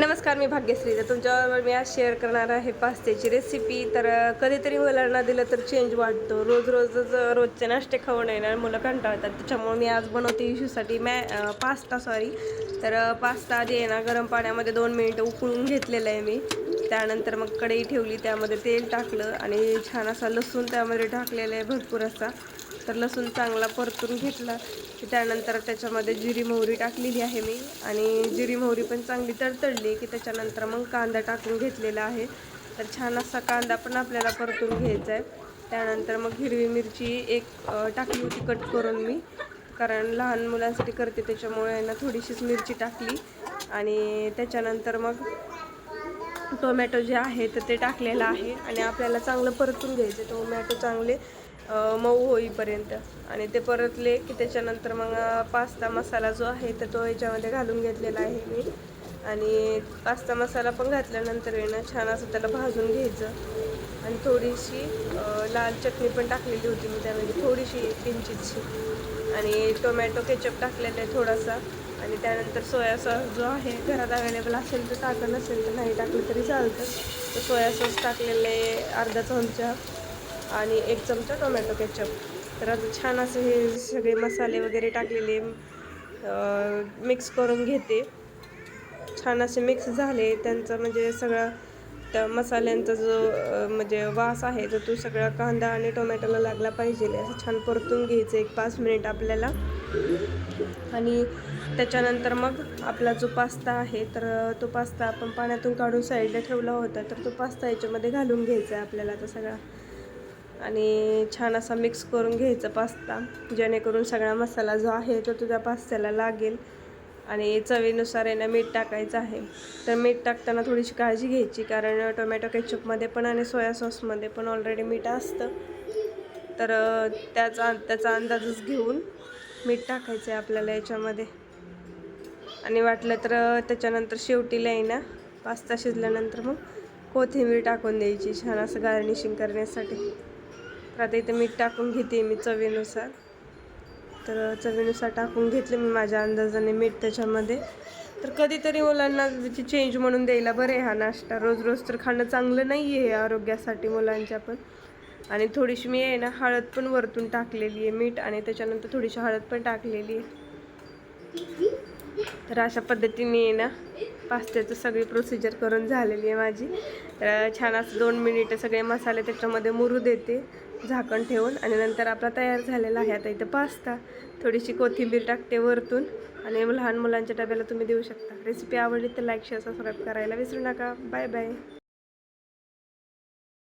नमस्कार मी भाग्यश्री तर तुमच्याबरोबर मी आज शेअर करणार आहे पास्त्याची रेसिपी तर कधीतरी मुलांना दिलं तर चेंज वाटतो. रोज रोजच रोजचे नाश्ते खाऊन येणार मुलं कंटाळतात. त्याच्यामुळे मी आज बनवते इशूसाठी मॅ पास्ता सॉरी तर पास्ता आधी आहे ना गरम पाण्यामध्ये दोन मिनिटं उकळून घेतलेलं आहे मी. त्यानंतर मग कढई ठेवली त्यामध्ये तेल टाकलं आणि छान असा लसूण त्यामध्ये टाकलेला आहे भरपूर असा. तर लसूण चांगला परतून घेतला की त्यानंतर त्याच्यामध्ये जिरी मोहरी टाकलेली आहे मी. आणि जिरी मोहरी पण चांगली तडतडली की त्याच्यानंतर मग कांदा टाकून घेतलेला आहे. तर छान असा कांदा पण आपल्याला परतून घ्यायचा आहे. त्यानंतर मग हिरवी मिरची एक टाकली होती कट करून मी. कारण लहान मुलांसाठी करते त्याच्यामुळे ना थोडीशीच मिरची टाकली. आणि त्याच्यानंतर मग टोमॅटो जे आहे तर ते टाकलेलं आहे. आणि आपल्याला चांगलं परतून घ्यायचं टोमॅटो चांगले मऊ होईपर्यंत. आणि ते परतले की त्याच्यानंतर मग पास्ता मसाला जो आहे तर तो याच्यामध्ये घालून घेतलेला आहे मी. आणि पास्ता मसाला पण घातल्यानंतर येणं छान असं त्याला भाजून घ्यायचं. आणि थोडीशी लाल चटणी पण टाकलेली होती मी त्यामध्ये थोडीशी किंचितशी. आणि टोमॅटो केचप टाकलेलं आहे थोडासा. आणि त्यानंतर सोया सॉस जो आहे घरात अवेलेबल असेल तर टाकलं नसेल तर नाही टाकलं तरी चालतं. तर सोया सॉस टाकलेलं आहे अर्धा चमचा. आणि एक चमचा टोमॅटो केचप. तर आता छान असं हे सगळे मसाले वगैरे टाकलेले मिक्स करून घेते. छान असे मिक्स झाले. त्यांचा म्हणजे सगळा त्या मसाल्यांचा जो म्हणजे वास आहे तो तो सगळा कांदा आणि टोमॅटोला लागला पाहिजे. असं छान परतून घ्यायचं एक पाच मिनिट आपल्याला. आणि त्याच्यानंतर मग आपला जो पास्ता आहे तर तो पास्ता आपण पाण्यातून काढून साईडला ठेवला होता. तर तो पास्ता याच्यामध्ये घालून घ्यायचा आहे आपल्याला तो सगळा. आणि छान असा मिक्स करून घ्यायचा पास्ता जेणेकरून सगळा मसाला जो आहे तो तुझ्या पास्त्याला लागेल. आणि चवीनुसार आहे ना मीठ टाकायचं आहे. तर मीठ टाकताना थोडीशी काळजी घ्यायची कारण टोमॅटो केचपमध्ये पण आणि सोया सॉसमध्ये पण ऑलरेडी मीठ असतं. तर त्याचा त्याचा अंदाजच घेऊन मीठ टाकायचं आहे आपल्याला याच्यामध्ये. आणि वाटलं तर त्याच्यानंतर शेवटीला आहे ना पास्ता शिजल्यानंतर मग कोथिंबीर टाकून द्यायची छान असं गार्निशिंग करण्यासाठी. तर आता इथं मीठ टाकून घेते मी चवीनुसार. तर चवीनुसार टाकून घेतले मी माझ्या अंदाजाने मीठ त्याच्यामध्ये. तर कधीतरी मुलांना त्याची चेंज म्हणून द्यायला बरं आहे हा नाश्ता. रोज रोज तर खाणं चांगलं नाही आहे आरोग्यासाठी मुलांच्या पण. आणि थोडीशी मी आहे ना हळद पण वरतून टाकलेली आहे मीठ आणि त्याच्यानंतर थोडीशी हळद पण टाकलेली आहे. तर अशा पद्धतीने आहे ना पास्त्याचं सगळी प्रोसिजर करून झालेली आहे माझी. तर छान असं दोन मिनिटं सगळे मसाले त्याच्यामध्ये मुरू देते झाकण ठेवून. आणि नंतर आपला तयार झालेला आहे आता इथं पास्ता. थोडीशी कोथिंबीर टाकते वरतून. आणि लहान मुलांच्या डब्याला तुम्ही देऊ शकता. रेसिपी आवडली तर लाईक शेअर सबस्क्राईब करायला विसरू नका. Bye bye